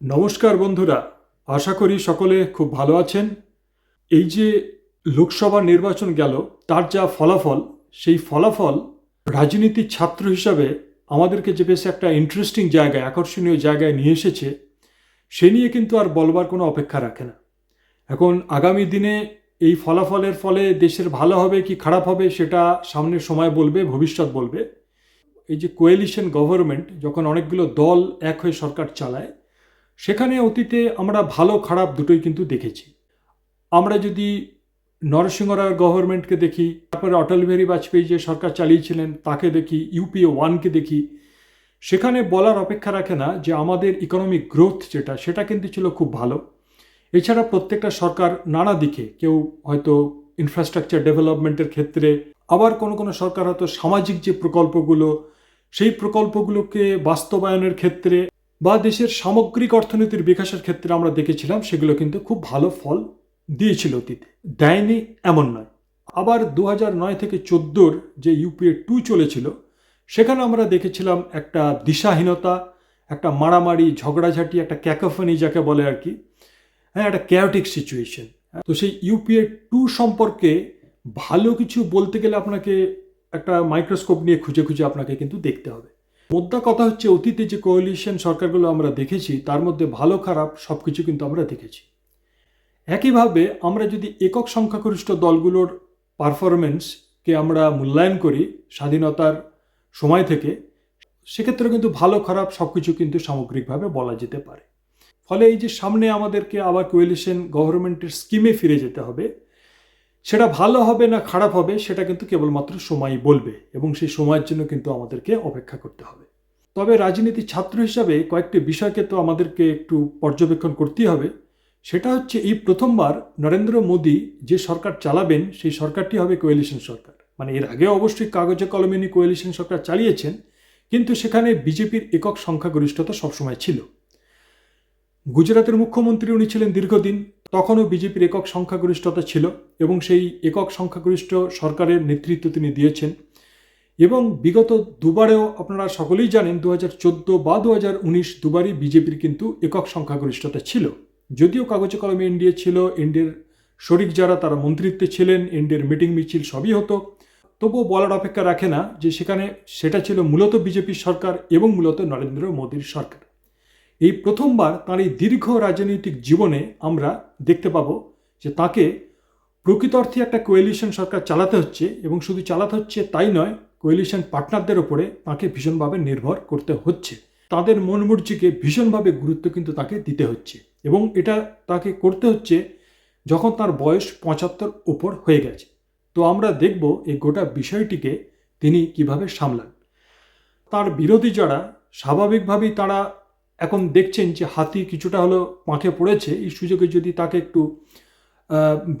নমস্কার বন্ধুরা, আশা করি সকলে খুব ভালো আছেন। এই যে লোকসভা নির্বাচন গেল, তার যা ফলাফল, সেই ফলাফল রাজনীতির ছাত্র হিসাবে আমাদেরকে যে বেশ একটা ইন্টারেস্টিং জায়গায়, আকর্ষণীয় জায়গায় নিয়ে এসেছে, সে নিয়ে কিন্তু আর বলবার কোনো অপেক্ষা রাখে না। এখন আগামী দিনে এই ফলাফলের ফলে দেশের ভালো হবে কি খারাপ হবে, সেটা সামনের সময় বলবে, ভবিষ্যৎ বলবে। এই যে কোয়েলিশন গভর্নমেন্ট যখন অনেকগুলো দল এক হয়ে সরকার চালায় সেখানে অতীতে আমরা ভালো, খারাপ দুটোই কিন্তু দেখেছি। আমরা যদি নরসিংহ রায়ের গভর্নমেন্টকে দেখি, তারপরে অটল বিহারী বাজপেয়ী যে সরকার চালিয়েছিলেন, তাকে দেখি ইউপিএ ওয়ানকে দেখি, সেখানে বলার অপেক্ষা রাখে না যে আমাদের ইকোনমিক গ্রোথ যেটা, সেটা কিন্তু ছিল খুব ভালো। এছাড়া প্রত্যেকটা সরকার নানা দিকে, কেউ হয়তো ইনফ্রাস্ট্রাকচার ডেভেলপমেন্টের ক্ষেত্রে, আবার কোনো কোনো সরকার হয়তো সামাজিক যে প্রকল্পগুলো, সেই প্রকল্পগুলোকে বাস্তবায়নের ক্ষেত্রে বা দেশের সামগ্রিক অর্থনীতির বিকাশের ক্ষেত্রে আমরা দেখেছিলাম, সেগুলো কিন্তু খুব ভালো ফল দিয়েছিল অতীতে। দেয়নি এমন নয়। আবার দু নয় থেকে চোদ্দোর যে ইউপিএ টু চলেছিল, সেখানে আমরা দেখেছিলাম একটা দিশাহীনতা, একটা মারামারি, ঝগড়াঝাটি, একটা ক্যাকোফনি যাকে বলে আর কি হ্যাঁ একটা ক্যাওটিক সিচুয়েশন তো সেই ইউপিএ টু সম্পর্কে ভালো কিছু বলতে গেলে আপনাকে একটা মাইক্রোস্কোপ নিয়ে খুঁজে খুঁজে আপনাকে কিন্তু দেখতে হবে। মোদ্দা কথা হচ্ছে, অতীতে যে কোয়ালিশন সরকারগুলো আমরা দেখেছি, তার মধ্যে ভালো, খারাপ সব কিছু কিন্তু আমরা দেখেছি। একইভাবে আমরা যদি একক সংখ্যাগরিষ্ঠ দলগুলোর পারফরমেন্সকে আমরা মূল্যায়ন করি স্বাধীনতার সময় থেকে সেক্ষেত্রে কিন্তু ভালো, খারাপ সব কিছু কিন্তু সামগ্রিকভাবে বলা যেতে পারে। ফলে এই যে সামনে আমাদেরকে আবার কোয়েলিশন গভর্নমেন্টের স্কিমে ফিরে যেতে হবে সেটা ভালো হবে না খারাপ হবে, সেটা কিন্তু কেবলমাত্র সময়ই বলবে এবং সেই সময়ের জন্য কিন্তু আমাদেরকে অপেক্ষা করতে হবে। তবে রাজনীতির ছাত্র হিসাবে কয়েকটি বিষয়কে তো আমাদেরকে একটু পর্যবেক্ষণ করতেই হবে। সেটা হচ্ছে এই প্রথমবার নরেন্দ্র মোদী যে সরকার চালাবেন, সেই সরকারটি হবে কোয়েলিশন সরকার। মানে এর আগে অবশ্যই কাগজে কলমে নিয়ে কোয়েলিশন সরকার চালিয়েছেন, কিন্তু সেখানে বিজেপির একক সংখ্যাগরিষ্ঠতা সবসময় ছিল। গুজরাতের মুখ্যমন্ত্রী উনি ছিলেন দীর্ঘদিন তখনও বিজেপির একক সংখ্যাগরিষ্ঠতা ছিল এবং সেই একক সংখ্যাগরিষ্ঠ সরকারের নেতৃত্ব তিনি দিয়েছেন। এবং বিগত দুবারেও আপনারা সকলেই জানেন দু হাজার চোদ্দ বা দু হাজার উনিশ দুবারই বিজেপির কিন্তু একক সংখ্যাগরিষ্ঠতা ছিল। যদিও কাগজে কলমে এনডিএ ছিল, এনডিএর শরিক যারা, তারা মন্ত্রিত্বে ছিলেন, এনডিএর মিটিং মিছিল সবই হতো। তবুও বলার অপেক্ষা রাখে না যে সেখানে সেটা ছিল মূলত বিজেপির সরকার এবং মূলত নরেন্দ্র মোদীর সরকার। এই প্রথমবার তার এই দীর্ঘ রাজনৈতিক জীবনে আমরা দেখতে পাবো যে তাকে প্রকৃত অর্থে একটা কোয়েলিশন সরকার চালাতে হচ্ছে এবং শুধু চালাতে হচ্ছে তাই নয় কোয়েলিশন পার্টনারদের ওপরে তাকে ভীষণভাবে নির্ভর করতে হচ্ছে। তাদের মনমুর্জিকে ভীষণভাবে গুরুত্ব কিন্তু তাকে দিতে হচ্ছে এবং এটা তাকে করতে হচ্ছে যখন তার বয়স পঁচাত্তর ওপর হয়ে গেছে। তো আমরা দেখব এই গোটা বিষয়টিকে তিনি কীভাবে সামলান। তার বিরোধী যারা, স্বাভাবিকভাবেই তারা এখন দেখছেন যে হাতি কিছুটা হলো পাঁকে পড়েছে। এই সুযোগে যদি তাকে একটু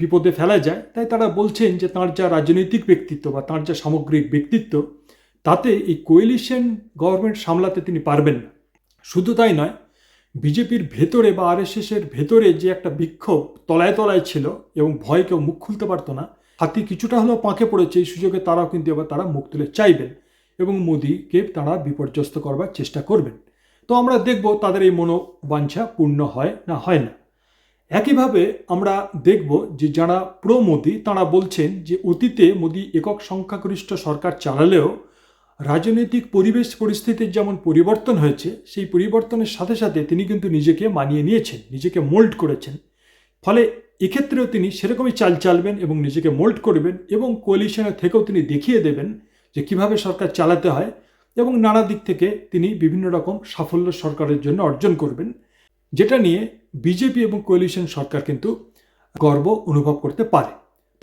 বিপদে ফেলা যায়, তাই তারা বলছেন যে তার যা রাজনৈতিক ব্যক্তিত্ব বা তার যা সামগ্রিক ব্যক্তিত্ব, তাতে এই কোয়েলিশন গভর্নমেন্ট সামলাতে তিনি পারবেন না। শুধু তাই নয়, বিজেপির ভেতরে বা আরএসএসের ভেতরে যে একটা বিক্ষোভ তলায় তলায় ছিল এবং ভয় কেউ মুখ খুলতে পারতো না, হাতি কিছুটা হলেও পাঁকে পড়েছে, এই সুযোগে তারাও কিন্তু এবার তারা মুখ তুলে চাইবেন এবং মোদীকে তারা বিপর্যস্ত করবার চেষ্টা করবেন। তো আমরা দেখব তাদের এই মনোবাঞ্ছা পূর্ণ হয় না হয় না। একইভাবে আমরা দেখব যে যারা প্রো মোদী তারা বলছেন যে অতীতে মোদী একক সংখ্যাগরিষ্ঠ সরকার চালালেও রাজনৈতিক পরিবেশ পরিস্থিতির যেমন পরিবর্তন হয়েছে, সেই পরিবর্তনের সাথে সাথে তিনি কিন্তু নিজেকে মানিয়ে নিয়েছেন, নিজেকে মোল্ড করেছেন। ফলে এক্ষেত্রেও তিনি সেরকমই চাল চালবেন এবং নিজেকে মোল্ড করবেন এবং কোয়ালিশনের থেকেও তিনি দেখিয়ে দেবেন যে কীভাবে সরকার চালাতে হয়। এবং নানা দিক থেকে তিনি বিভিন্ন রকম সাফল্য সরকারের জন্য অর্জন করবেন, যেটা নিয়ে বিজেপি এবং কোয়ালিশন সরকার কিন্তু গর্ব অনুভব করতে পারে।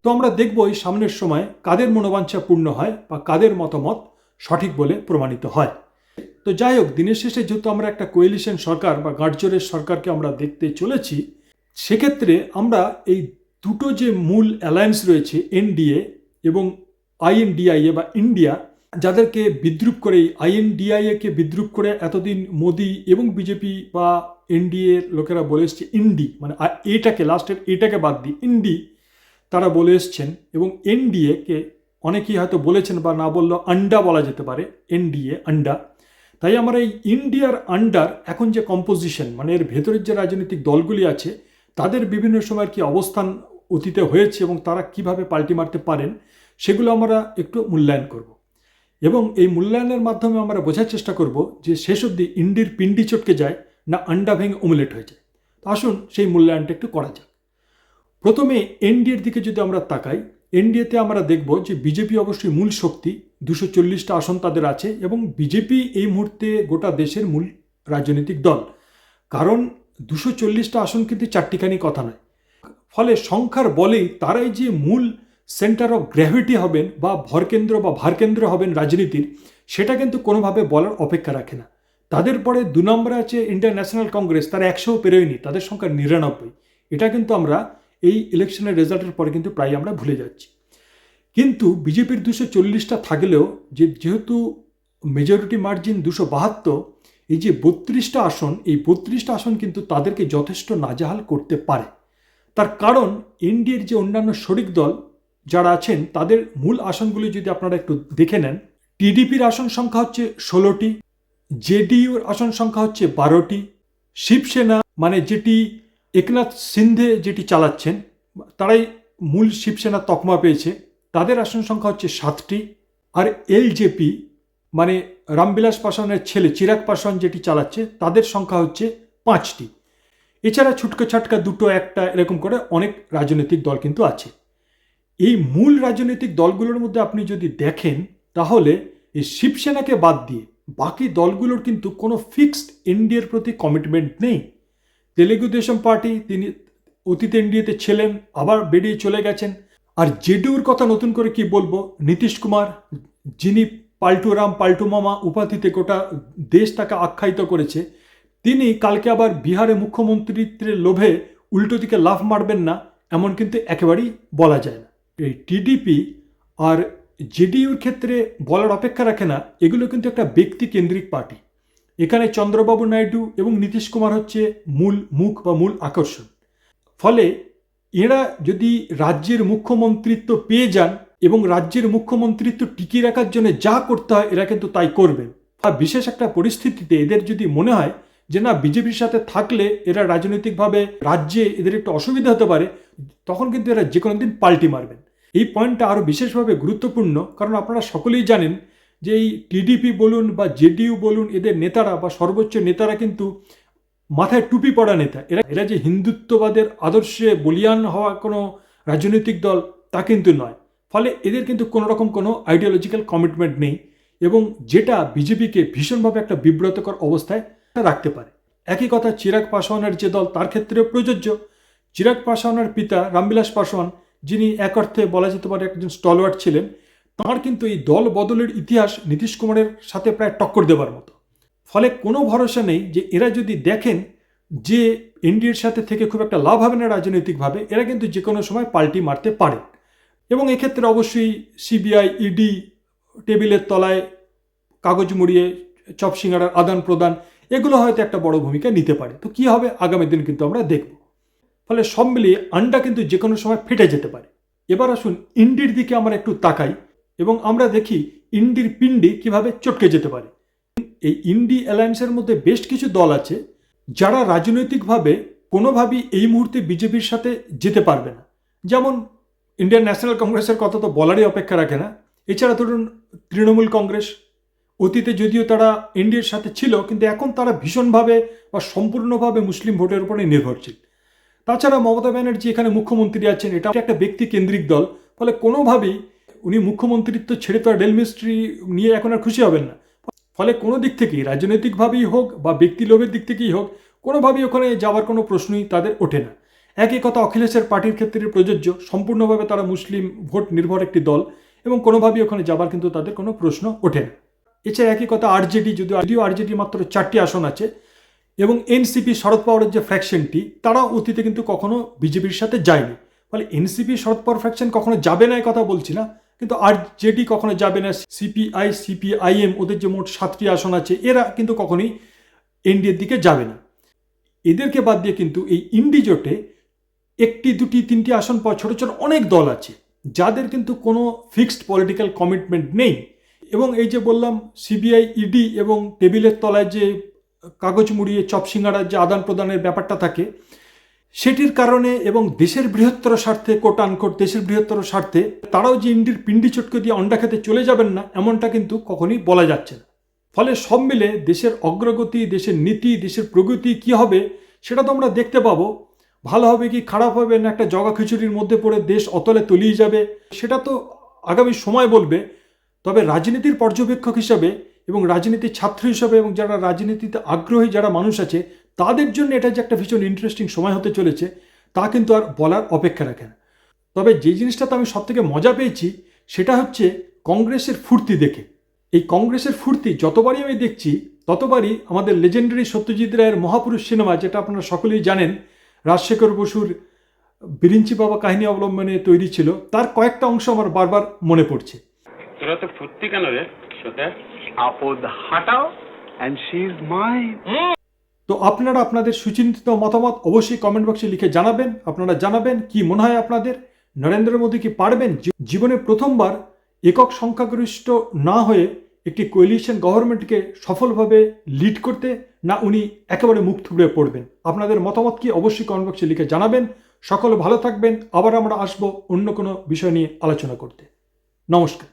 তো আমরা দেখব এই সামনের সময় কাদের মনোবাঞ্ছা পূর্ণ হয় বা কাদের মতামত সঠিক বলে প্রমাণিত হয়। তো যাই হোক, দিনের শেষে যেহেতু আমরা একটা কোয়েলিশন সরকার বা গার্জরের সরকারকে আমরা দেখতে চলেছি, সেক্ষেত্রে আমরা এই দুটো যে মূল অ্যালায়েন্স রয়েছে, এনডিএ এবং আইএনডিআইএ বা ইন্ডিয়া যাদেরকে বিদ্রুপ করে আইএনডিআইএকে বিদ্রুপ করে এতদিন মোদি এবং বিজেপি বা এনডিএ লোকেরা বলে এসছে ইন্ডি মানে এটাকে লাস্টের এটাকে বাদ দিই ইন্ডি, তারা বলে এসছেন এবং এনডিএকে অনেকেই হয়তো বলেছেন বা না বললেও আন্ডা বলা যেতে পারে, এনডিএ, আন্ডা। তাই আমার এই ইন্ডিয়ার আন্ডার এখন যে কম্পোজিশন মানে এর ভেতরের যে রাজনৈতিক দলগুলি আছে, তাদের বিভিন্ন সময়ের কি অবস্থান অতীতে হয়েছে এবং তারা কীভাবে পাল্টি মারতে পারেন, সেগুলো আমরা একটু মূল্যায়ন করব। এবং এই মূল্যায়নের মাধ্যমে আমরা বোঝার চেষ্টা করব যে শেষ অবধি ইন্ডির পিন্ডি চটকে যায় না আন্ডা ভেঙে ওমলেট হয়ে যায়। আসুন সেই মূল্যায়নটা একটু করা যাক। প্রথমে এনডিএর দিকে যদি আমরা তাকাই, এনডিএতে আমরা দেখব যে বিজেপি অবশ্যই মূল শক্তি, দুশো চল্লিশটা আসন তাদের আছে এবং বিজেপি এই মুহূর্তে গোটা দেশের মূল রাজনৈতিক দল। কারণ দুশো চল্লিশটা আসন কিন্তু চারটিখানি কথা নয়। ফলে সংখ্যার বলেই তারাই যে মূল সেন্টার অফ গ্র্যাভিটি হবেন বা ভরকেন্দ্র বা ভারকেন্দ্র হবেন রাজনীতির, সেটা কিন্তু কোনোভাবে বলার অপেক্ষা রাখে না। তাদের পরে দু নম্বরে আছে ইন্ডিয়ান ন্যাশনাল কংগ্রেস তারা একশোও পেরোয়নি, তাদের সংখ্যা নিরানব্বই। এটা কিন্তু আমরা এই ইলেকশনের রেজাল্টের পরে কিন্তু প্রায় আমরা ভুলে যাচ্ছি। কিন্তু বিজেপির দুশো চল্লিশটা থাকলেও যে যেহেতু মেজরিটি মার্জিন দুশো বাহাত্তর, এই যে বত্রিশটা আসন, এই বত্রিশটা আসন কিন্তু তাদেরকে যথেষ্ট নাজাহাল করতে পারে। তার কারণ এনডিএর যে অন্যান্য শরিক দল যারা আছেন, তাদের মূল আসনগুলি যদি আপনারা একটু দেখে নেন, টিডিপির আসন সংখ্যা হচ্ছে ষোলোটি, জেডিইউর আসন সংখ্যা হচ্ছে বারোটি, শিবসেনা মানে যেটি একনাথ সিন্ধে যেটি চালাচ্ছেন, তারাই মূল শিবসেনা তকমা পেয়েছে, তাদের আসন সংখ্যা হচ্ছে সাতটি, আর এলজেপি মানে রামবিলাস পাসওয়ানের ছেলে চিরাগ পাসওয়ান যেটি চালাচ্ছে, তাদের সংখ্যা হচ্ছে পাঁচটি। এছাড়া ছুটকা ছাটকা দুটো একটা এরকম করে অনেক রাজনৈতিক দল কিন্তু আছে। এই মূল রাজনৈতিক দলগুলোর মধ্যে আপনি যদি দেখেন, তাহলে এই শিবসেনাকে বাদ দিয়ে বাকি দলগুলোর কিন্তু কোনো ফিক্সড এনডিএর প্রতি কমিটমেন্ট নেই। তেলেগু দেশম পার্টি, তিনি অতীত এনডিএতে ছিলেন, আবার বেরিয়ে চলে গেছেন। আর জেডিউর কথা নতুন করে কি বলব? নীতিশ কুমার, যিনি পাল্টুরাম পাল্টু মামা উপাধিতে গোটা দেশ তাকে আখ্যায়িত করেছে, তিনি কালকে আবার বিহারে মুখ্যমন্ত্রীত্বের লোভে উল্টো দিকে লাভ মারবেন না, এমন কিন্তু একেবারেই বলা যায় না। এই টিডিপি আর জেডিইউর ক্ষেত্রে বলার অপেক্ষা রাখে না, এগুলো কিন্তু একটা ব্যক্তি কেন্দ্রিক পার্টি। এখানে চন্দ্রবাবু নাইডু এবং নীতিশ কুমার হচ্ছে মূল মুখ বা মূল আকর্ষণ। ফলে এরা যদি রাজ্যের মুখ্যমন্ত্রিত্ব পেয়ে যান এবং রাজ্যের মুখ্যমন্ত্রিত্ব টিকিয়ে রাখার জন্য যা করতে হয়, এরা কিন্তু তাই করবেন। আর বিশেষ একটা পরিস্থিতিতে এদের যদি মনে হয় যে না, বিজেপির সাথে থাকলে এরা রাজনৈতিকভাবে রাজ্যে এদের একটু অসুবিধা হতে পারে, তখন কিন্তু এরা যে কোনো দিন পাল্টি মারবেন। এই পয়েন্টটা আরও বিশেষভাবে গুরুত্বপূর্ণ, কারণ আপনারা সকলেই জানেন যে এই টিডিপি বলুন বা জেডিইউ বলুন, এদের নেতারা বা সর্বোচ্চ নেতারা কিন্তু মাথায় টুপি পড়া নেতা। এরা এরা যে হিন্দুত্ববাদের আদর্শে বলিয়ান হওয়া কোনো রাজনৈতিক দল তা কিন্তু নয়। ফলে এদের কিন্তু কোনো রকম কোনো আইডিওলজিক্যাল কমিটমেন্ট নেই এবং যেটা বিজেপিকে ভীষণভাবে একটা বিব্রতকর অবস্থায় রাখতে পারে। একই কথা চিরাগ পাসওয়ানের যে দল, তার ক্ষেত্রেও প্রযোজ্য। চিরাগ পাসওয়ানের পিতা রামবিলাস পাসওয়ান যিনি এক অর্থে বলা যেতে পারে একজন স্টলওয়ার্ড ছিলেন, তাঁর কিন্তু এই দল বদলের ইতিহাস নীতিশ কুমারের সাথে প্রায় টক্কর দেওয়ার মতো। ফলে কোনো ভরসা নেই যে এরা যদি দেখেন যে এনডিএর সাথে থেকে খুব একটা লাভ হবে না রাজনৈতিকভাবে, এরা কিন্তু যে কোনো সময় পাল্টি মারতে পারে। এবং এক্ষেত্রে অবশ্যই সিবিআই, ইডি টেবিলের তলায় কাগজ মুড়িয়ে চপ সিঙ্গারার আদান প্রদান এগুলো হয়তো একটা বড় ভূমিকা নিতে পারে। তো কী হবে? আগামী দিন কিন্তু আমরা দেখব। ফলে সব মিলিয়ে আন্ডা কিন্তু যে কোনো সময় ফেটে যেতে পারে। এবার আসুন ইন্ডির দিকে আমরা একটু তাকাই এবং আমরা দেখি ইন্ডির পিন্ডি কীভাবে চটকে যেতে পারে। এই ইন্ডি অ্যালায়েন্সের মধ্যে বেশ কিছু দল আছে যারা রাজনৈতিকভাবে কোনোভাবেই এই মুহূর্তে বিজেপির সাথে যেতে পারবে না। যেমন ইন্ডিয়ান ন্যাশনাল কংগ্রেসের কথা তো বলারই অপেক্ষা রাখে না। এছাড়া ধরুন তৃণমূল কংগ্রেস, অতীতে যদিও তারা এনডিএর সাথে ছিল, কিন্তু এখন তারা ভীষণভাবে বা সম্পূর্ণভাবে মুসলিম ভোটের উপরে নির্ভরশীল। তাছাড়া মমতা ব্যানার্জি এখানে মুখ্যমন্ত্রী আছেন, এটা একটা ব্যক্তি কেন্দ্রিক দল, ফলে কোনোভাবেই উনি মুখ্যমন্ত্রিত্ব ছেড়ে তো রেল মিস্ট্রি নিয়ে এখন আর খুশি হবেন না। ফলে কোনো দিক থেকেই, রাজনৈতিকভাবেই হোক বা ব্যক্তি লোভের দিক থেকেই হোক, কোনোভাবেই ওখানে যাওয়ার কোনো প্রশ্নই তাদের ওঠে না। একই কথা অখিলেশের পার্টির ক্ষেত্রে প্রযোজ্য, সম্পূর্ণভাবে তারা মুসলিম ভোট নির্ভর একটি দল এবং কোনোভাবেই ওখানে যাবার কিন্তু তাদের কোনো প্রশ্ন ওঠে না। এছাড়া একই কথা আরজেডি, যদিও আরজেডি মাত্র চারটি আসন আছে এবং এনসিপি শরদ পাওয়ারের যে ফ্র্যাকশনটি তারা অতীতে কিন্তু কখনো বিজেপির সাথে যায়নি। ফলে এনসিপি শরদ পাওয়ার ফ্র্যাকশন কখনো যাবে না কথা বলছি না। কিন্তু আর জেডি কখনো যাবে না সিপিআই সিপিআইএম ওদের যে মোট সাতটি আসন আছে, এরা কিন্তু কখনোই এনডিএর দিকে যাবে না। এদেরকে বাদ দিয়ে কিন্তু এই ইন্ডি জোটে একটি, দুটি, তিনটি আসন পর ছোটো ছোটো অনেক দল আছে, যাদের কিন্তু কোনো ফিক্সড পলিটিক্যাল কমিটমেন্ট নেই। এবং এই যে বললাম সিবিআই ইডি এবং টেবিলের তলায় যে কাগজ মুড়িয়ে, চপ সিঙ্গারার যে আদান প্রদানের ব্যাপারটা থাকে, সেটির কারণে এবং দেশের বৃহত্তর স্বার্থে কোট আনকোট দেশের বৃহত্তর স্বার্থে, তারাও যে ইন্ডির পিন্ডি চটকে দিয়ে অন্ডা খেতে চলে যাবেন না, এমনটা কিন্তু কখনই বলা যাচ্ছে না। ফলে সব মিলে দেশের অগ্রগতি, দেশের নীতি, দেশের প্রগতি কি হবে, সেটা তো আমরা দেখতে পাবো। ভালো হবে কি, খারাপ হবে না, একটা জগা খিচুড়ির মধ্যে পড়ে দেশ অতলে তলিয়ে যাবে, সেটা তো আগামী সময় বলবে। তবে রাজনীতির পর্যবেক্ষক হিসাবে এবং রাজনীতির ছাত্র হিসাবে এবং যারা রাজনীতিতে আগ্রহী যারা মানুষ আছে, তাদের জন্য এটা যে একটা ভীষণ ইন্টারেস্টিং সময় হতে চলেছে, তা কিন্তু আর বলার অপেক্ষা রাখে না। তবে যে জিনিসটাতে আমি সবথেকে মজা পেয়েছি, সেটা হচ্ছে কংগ্রেসের ফুর্তি দেখে। এই কংগ্রেসের ফুর্তি যতবারই আমি দেখছি, ততবারই আমাদের লেজেন্ডারি সত্যজিৎ রায়ের মহাপুরুষ সিনেমা, যেটা আপনারা সকলেই জানেন, রাজশেখর বসুর বিরিঞ্চি বাবা কাহিনী অবলম্বনে তৈরি ছিল, তার কয়েকটা অংশ আমার বারবার মনে পড়ছে। তোরা তো ফুর্তি কেন রে? আপদ হাটাও and she's mine. তো আপনারা আপনাদের সুচিন্তিত মতামত অবশ্যই কমেন্ট বক্সে লিখে জানাবেন। আপনারা জানাবেন কি মনে হয় আপনাদের? নরেন্দ্র মোদী কি পারবেন? জীবনে প্রথমবার একক সংখ্যাগরিষ্ঠ না হয়ে একটি কোয়েলিশন গভর্নমেন্টকে সফলভাবে লিড করতে না উনি একেবারে মুখ থুবড়ে পড়বেন? আপনাদের মতামত কি অবশ্যই কমেন্ট বক্সে লিখে জানাবেন। সকলে ভালো থাকবেন। আবার আমরা আসব অন্য কোনো বিষয় নিয়ে আলোচনা করতে। নমস্কার।